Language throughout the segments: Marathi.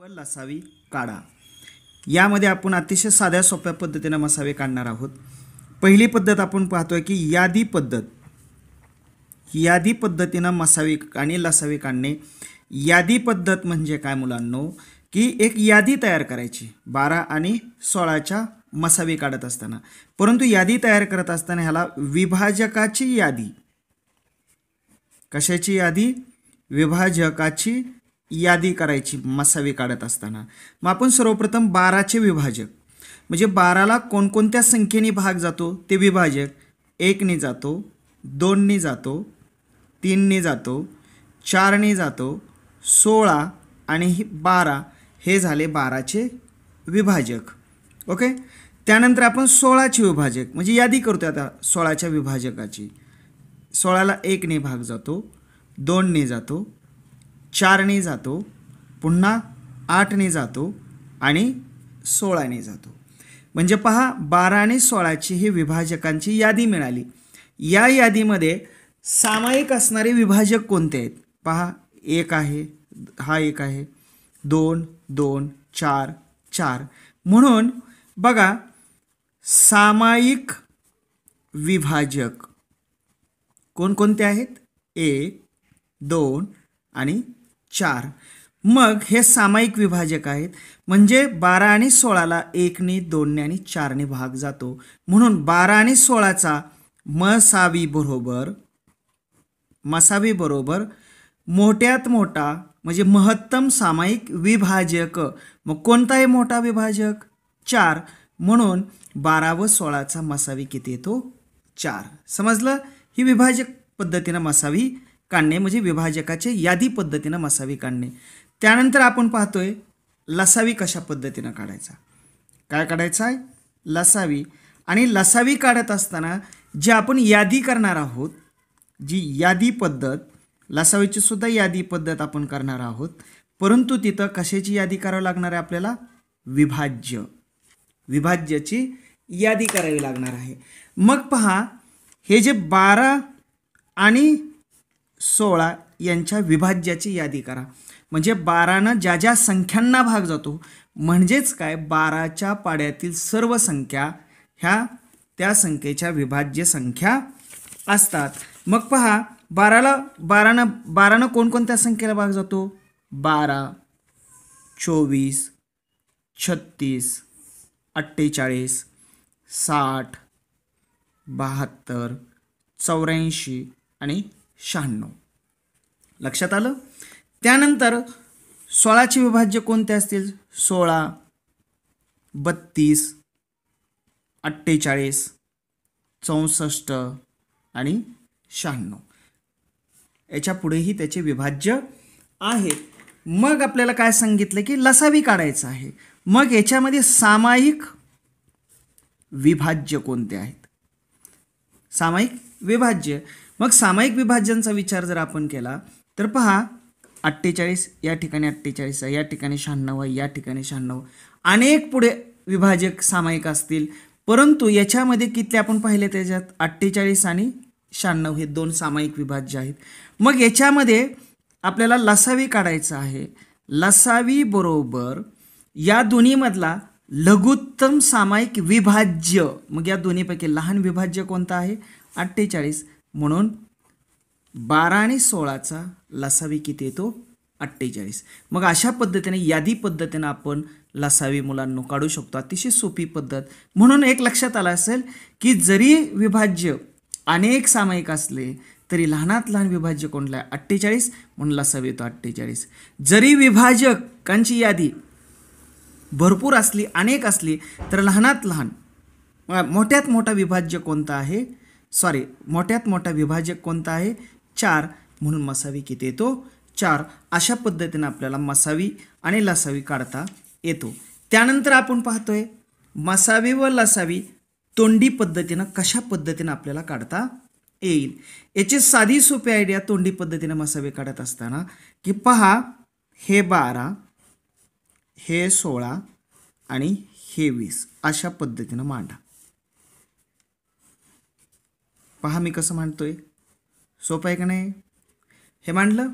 व लसावी काढा. यामध्ये आपण अतिशय साध्या सोप्या पद्धतीनं मसावे काढणार आहोत. पहिली पद्धत आपण पाहतोय की यादी पद्धत. यादी पद्धतीनं मसावी आणि लसावी काढणे. यादी पद्धत म्हणजे काय मुलांनो? की एक यादी तयार करायची. बारा आणि सोळाच्या मसावी काढत असताना. परंतु यादी तयार करत असताना ह्याला विभाजकाची यादी. कशाची यादी? विभाजकाची यादी करायची मसावी काढत असताना. मग आपण सर्वप्रथम बाराचे विभाजक म्हणजे बाराला कोणकोणत्या संख्येने भाग जातो ते विभाजक. एकने जातो दोनने जातो तीनने जातो चारने जातो सोळा आणि बारा हे झाले बाराचे विभाजक. ओके? त्यानंतर आपण सोळाचे विभाजक म्हणजे यादी करतो आता सोळाच्या विभाजकाची. सोळाला एकने भाग जातो दोनने जातो चारने जातो पुन्हा आठने जातो आणि सोळाने जातो. म्हणजे पहा बारा आणि सोळाची ही विभाजकांची यादी मिळाली. या यादीमध्ये सामायिक असणारे विभाजक कोणते आहेत? पहा एक आहे हा एक आहे. दोन दोन चार चार. म्हणून बघा सामायिक विभाजक कोणकोणते आहेत? एक दोन आणि चार. मग हे सामायिक विभाजक आहेत. म्हणजे बारा आणि सोळाला एकने दोनने आणि चारने भाग जातो. म्हणून बारा आणि सोळाचा मसावी बरोबर मसावी बरोबर मोठ्यात मोठा म्हणजे महत्तम सामायिक विभाजक. मग कोणता आहे मोठा विभाजक? चार. म्हणून बारा व सोळाचा मसावी किती येतो? चार. समजलं? ही विभाजक पद्धतीनं मसावी काढणे म्हणजे विभाजकाचे यादी पद्धतीनं मसावी काढणे. त्यानंतर आपण पाहतोय लसावी कशा पद्धतीनं काढायचा? काय काढायचा आहे? लसावी. आणि लसावी काढत असताना जी आपण यादी करणार आहोत जी यादी पद्धत लसावीची सुद्धा यादी पद्धत आपण करणार आहोत परंतु तिथं कशाची यादी करावी लागणार आहे आपल्याला? विभाज्य. विभाज्याची यादी करावी लागणार आहे. मग पहा हे जे बारा आणि सोळा यांच्या विभाज्याची यादी करा. म्हणजे बारानं ज्या ज्या संख्यांना भाग जातो म्हणजेच काय? बाराच्या पाड्यातील सर्व संख्या ह्या त्या संख्येच्या विभाज्य संख्या असतात. मग पहा बाराला बारानं बारानं कोणकोणत्या संख्येला भाग जातो? बारा चोवीस छत्तीस अठ्ठेचाळीस साठ बहात्तर चौऱ्याऐंशी आणि शहाण्णव. लक्षात आलं? त्यानंतर सोळाचे विभाज्य कोणते असतील? सोळा बत्तीस अठ्ठेचाळीस चौसष्ट आणि शहाण्णव. याच्या पुढेही त्याचे विभाज्य आहेत. मग आपल्याला काय सांगितलं की लसावी काढायचं आहे. मग याच्यामध्ये सामायिक विभाज्य कोणते आहेत? सामायिक विभाज्य. मग सामायिक विभाज्यांचा विचार जर आपण केला तर पहा अठ्ठेचाळीस या ठिकाणी अठ्ठेचाळीस आहे या ठिकाणी शहाण्णव या ठिकाणी शहाण्णव अनेक पुढे विभाजक सामायिक असतील परंतु याच्यामध्ये किती आपण पाहिले त्याच्यात? अठ्ठेचाळीस आणि शहाण्णव हे दोन सामायिक विभाज्य आहेत. मग याच्यामध्ये आपल्याला लसावी काढायचं आहे. लसावी बरोबर या दोन्हीमधला लघुत्तम सामायिक विभाज्य मग या दोन्हीपैकी लहान विभाज्य कोणता आहे? अठ्ठेचाळीस. म्हणून बारा आणि सोळाचा लसावी किती येतो? अठ्ठेचाळीस. मग अशा पद्धतीने यादी पद्धतीनं आपण लसावी मुलांना काढू शकतो. अतिशय सोपी पद्धत. म्हणून एक लक्षात आलं असेल की जरी विभाज्य अनेक सामायिक असले तरी लहानात लहान विभाज्य कोणला आहे? अठ्ठेचाळीस. म्हणून लसावी येतो अठ्ठेचाळीस. जरी विभाजकांची यादी भरपूर असली अनेक असली तर लहानात लहान मोठ्यात मोठा विभाज्य कोणता आहे? सॉरी मोठ्यात मोठा विभाजक कोणता आहे? चार म्हणून मसावी किती येतो? चार अशा पद्धतीनं आपल्याला मसावी आणि लसावी काढता येतो. त्यानंतर आपण पाहतोय मसावी व लसावी तोंडी पद्धतीनं कशा पद्धतीनं आपल्याला काढता येईल? याची साधी सोपी आयडिया तोंडी पद्धतीनं मसावी काढत असताना की पहा हे बारा हे सोळा आणि हे वीस अशा पद्धतीनं मांडा. पहा मी कसं मांडतो आहे सोपं आहे का नाही? हे मांडलं.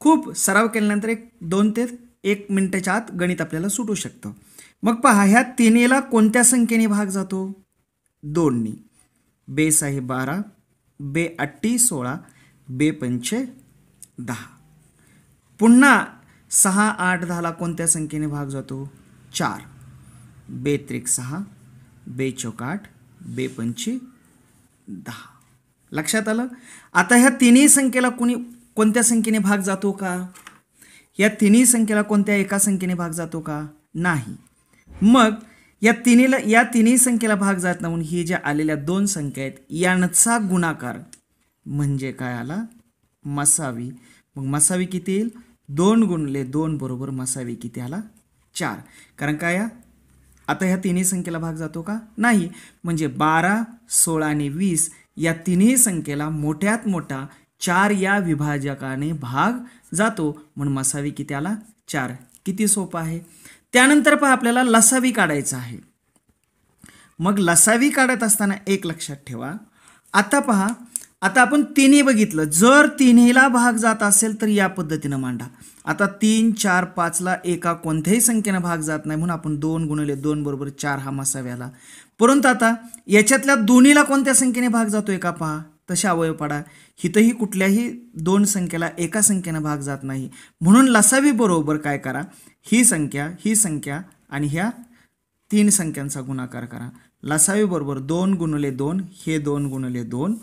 खूप सराव केल्यानंतर एक दोन ते एक मिनटाच्या आत गणित आपल्याला सुटू शकतं. मग पहा ह्या तिन्हीला कोणत्या संख्येने भाग जातो? दोननी बेस आहे बारा बे अट्टी सोळा बे पंचे दहा. पुन्हा सहा आठ दहाला कोणत्या संख्येने भाग जातो? चार. बे त्रिक सहा बे चौकाठ बे पंची दहा. लक्षात आलं? आता ह्या तिन्ही संख्येला कोणी कोणत्या संख्येने भाग जातो का? या तिन्ही संख्येला कोणत्या एका संख्येने भाग जातो का? नाही. मग या तिन्हीला या तिन्ही संख्येला भाग जात नाही म्हणून ही ज्या आलेल्या दोन संख्या आहेत यांचा गुणाकार म्हणजे काय आला? मसावी. मग मसावी किती येईल? दोन गुणले दोन बरोबर मसावी किती आला? चार. कारण काय या? आता ह्या तिन्ही संख्येला भाग जातो का? नाही. म्हणजे बारा सोळा आणि वीस या तिन्ही संख्येला मोठ्यात मोठा चार या विभाजकाने भाग जातो. म्हणून मसावी किती आला चार. किती सोपं आहे? त्यानंतर पहा आपल्याला लसावी काढायचं आहे. मग लसावी काढत असताना एक लक्षात ठेवा. आता पहा आता आपण तिन्ही बघितलं. जर तिन्हीला भाग जात असेल तर या पद्धतीनं मांडा. आता तीन चार पाचला एका कोणत्याही संख्येनं भाग जात नाही म्हणून आपण दोन गुणिले दोन बरोबर चार हा मसाव्याला परंतु आता याच्यातल्या दोन्हीला कोणत्या संख्येने भाग जातोय का पहा? तसे अवयव पाडा. हिथंही कुठल्याही दोन संख्येला एका संख्येनं भाग जात नाही. म्हणून लसावी बरोबर काय करा? ही संख्या ही संख्या आणि ह्या तीन संख्यांचा गुणाकार करा. लसावी बरोबर दोन गुणुले दोन हे दोन गुणुले दोन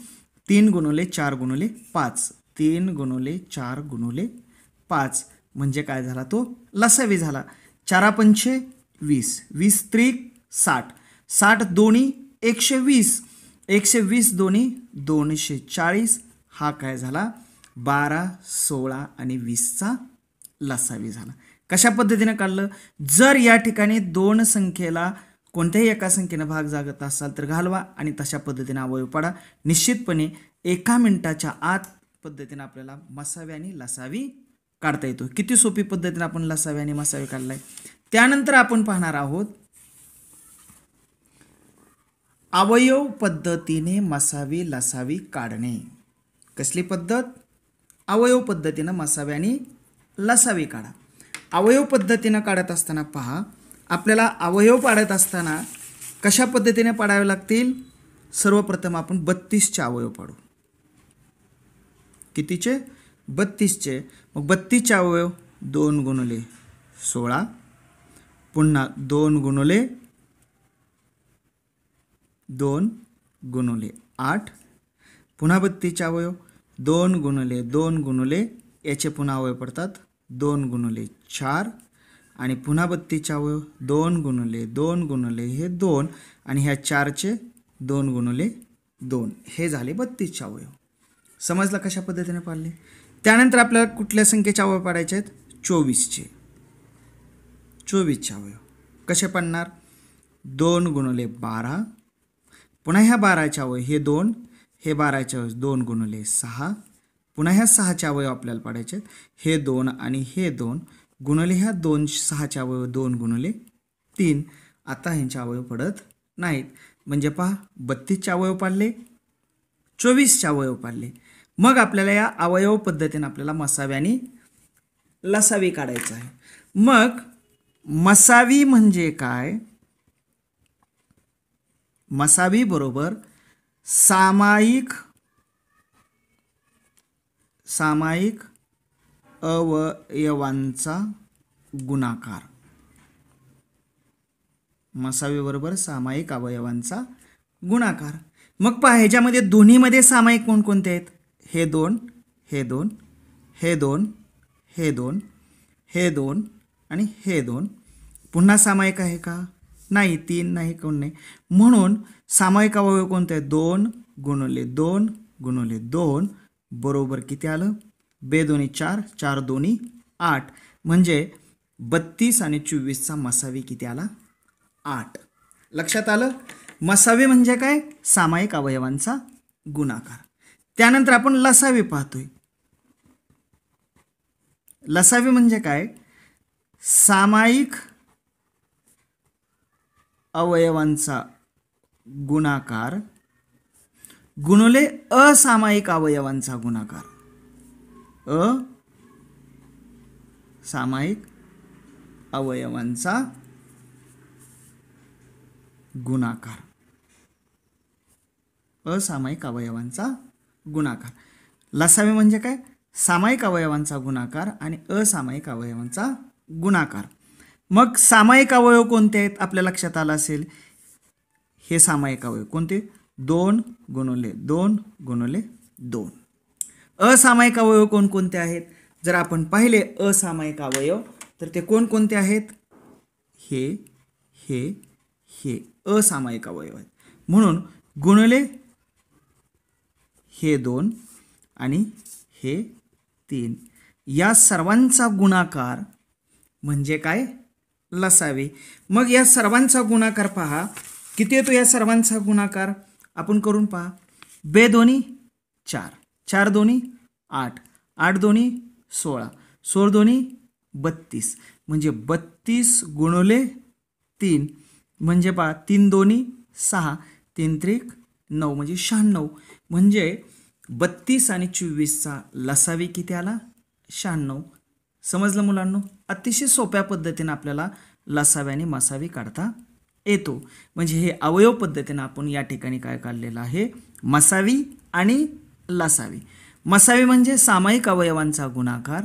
तीन गुणुले चार गुणुले पाच. तीन गुणुले चार गुणुले पाच. म्हणजे काय झाला तो? लसावी झाला. चारा पंचे वीस. वीस त्रिक साठ. साठ दोन्ही एकशे वीस. एकशे वीस दोन्ही दोनशे चाळीस. हा काय झाला? बारा सोळा आणि वीसचा लसावी झाला. कशा पद्धतीनं काढलं? जर या ठिकाणी दोन संख्येला कोणत्याही एका संख्येनं भाग जागत असाल तर घालवा आणि तशा पद्धतीने अवयव पाडा. निश्चितपणे एका मिनिटाच्या आत पद्धतीनं आपल्याला मसावी आणि लसावी काढता येतो. किती सोपी पद्धतीनं आपण लसावी आणि मसावी काढलाय? त्यानंतर आपण पाहणार आहोत अवयव पद्धतीने मसावी लसावी काढणे. कसली पद्धत? अवयव पद्धतीनं मसावी आणि लसावी काढा. अवयव पद्धतीनं काढत असताना पहा आपल्याला अवयव पाडत असताना कशा पद्धतीने पाडावे लागतील? सर्वप्रथम आपण बत्तीसचे अवयव पाडू. कितीचे? बत्तीसचे. मग बत्तीसचे अवयव दोन गुणले सोळा पुन्हा दोन गुणले दोन गुणुले आठ. पुन्हा बत्तीचे अवयव. दोन गुणुले दोन गुणुले याचे पुन्हा अवयव पडतात. दोन गुणुले चार आणि पुन्हा बत्तीचे अवयव. दोन गुणुले दोन गुणुले हे दोन आणि ह्या चारचे दोन गुणुले दोन. हे झाले बत्तीसचे अवयव. समजलं कशा पद्धतीने पाडले त्यानंतर आपल्याला कुठल्या संख्येचे अवयव पाडायचे आहेत? चोवीसचे. चोवीसचे अवयव. कसे पडणार दोन गुणुले बारा पुन्हा ह्या बाराच्या अवयव हे दोन हे बाराच्या अवयव दोन गुणले सहा. पुन्हा ह्या सहाच्या अवयव आपल्याला पाडायचे आहेत. हे दोन आणि हे दोन गुणले ह्या दोन सहाच्या अवयव दोन गुणले तीन. आता ह्यांचे अवयव पडत नाहीत. म्हणजे पहा बत्तीसच्या अवयव पाडले चोवीसच्या अवयव पाडले. मग आपल्याला या अवयव पद्धतीने आपल्याला मसावी आणि लसावी काढायचं आहे. मग मसावी म्हणजे काय? मसावीबरोबर सामायिक सामायिक अवयवांचा गुणाकार. मसावीबरोबर सामायिक अवयवांचा गुणाकार. मग पहा ह्याच्यामध्ये दोन्हीमध्ये सामायिक कोणकोणते आहेत? हे दोन हे दोन हे दोन हे दोन हे दोन आणि हे दोन. पुन्हा सामायिक आहे का? नाही तीन नाही कोण नाही. म्हणून सामायिक अवयव कोणते? आहे दोन गुणवले दोन गुणवले दोन. बरोबर किती आलं? बे दोन्ही चार चार दोन्ही आठ. म्हणजे बत्तीस आणि चोवीसचा मसावी किती आला? आठ. लक्षात आलं? मसावी म्हणजे काय? सामायिक अवयवांचा गुणाकार. त्यानंतर आपण लसावी पाहतोय. लसावी म्हणजे काय? सामायिक अवयवांचा गुणाकार. गुणले असामायिक अवयवांचा गुणाकार. अ सामायिक अवयवांचा गुणाकार. असामायिक अवयवांचा गुणाकार. लसावे म्हणजे काय? सामायिक अवयवांचा गुणाकार आणि असामायिक अवयवांचा गुणाकार. मग सामायिक अवयव कोणते आहेत? आपल्या लक्षात आलं असेल. हे सामायिक अवयव कोणते? दोन गुणवले दोन गुणवले दोन. असामायिक अवयव कोणकोणते आहेत? जर आपण पाहिले असामायिक अवयव तर ते कोणकोणते आहेत? हे हे हे. असामायिक अवयव आहेत. म्हणून गुणले हे दोन आणि हे तीन. या सर्वांचा गुणाकार म्हणजे काय? लसावे मग या सर्वांचा गुणाकार पहा. किती येतो या सर्वांचा गुणाकार? आपण करून पहा. बे दोन्ही चार. चार दोन्ही आठ. आठ दोन्ही सोळा. सोळ दोन्ही बत्तीस. म्हणजे बत्तीस गुणवले तीन. म्हणजे पहा तीन दोन्ही सहा. तीन त्रिक नऊ. म्हणजे शहाण्णव. म्हणजे बत्तीस आणि चोवीसचा लसावी किती आला? शहाण्णव. समजलं मुलांनो? अतिशय सोप्या पद्धतीनं आपल्याला लसावी आणि मसावी काढता येतो. म्हणजे हे अवयव पद्धतीनं आपण या ठिकाणी काय काढलेलं आहे? मसावी आणि लसावी. मसावी म्हणजे सामायिक अवयवांचा गुणाकार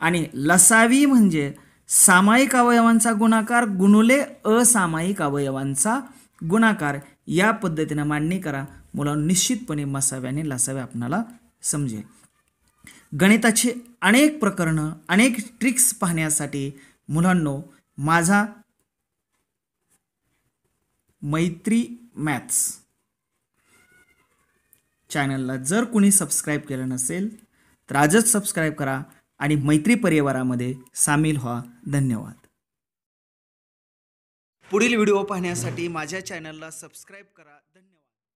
आणि लसावी म्हणजे सामायिक अवयवांचा गुणाकार गुणुले असामायिक अवयवांचा गुणाकार. या पद्धतीनं मांडणी करा. मुलांना निश्चितपणे मसावे आणि लसावे आपणाला समजेल. गणिताची अनेक प्रकरणं अनेक ट्रिक्स पाहण्यासाठी मुलांनो माझा मैत्री मॅथ्स चॅनलला जर कुणी सबस्क्राईब केलं नसेल तर आजच सबस्क्राईब करा आणि मैत्री परिवारामध्ये सामील व्हा. धन्यवाद. पुढील व्हिडिओ पाहण्यासाठी माझ्या चॅनलला सबस्क्राईब करा. धन्यवाद.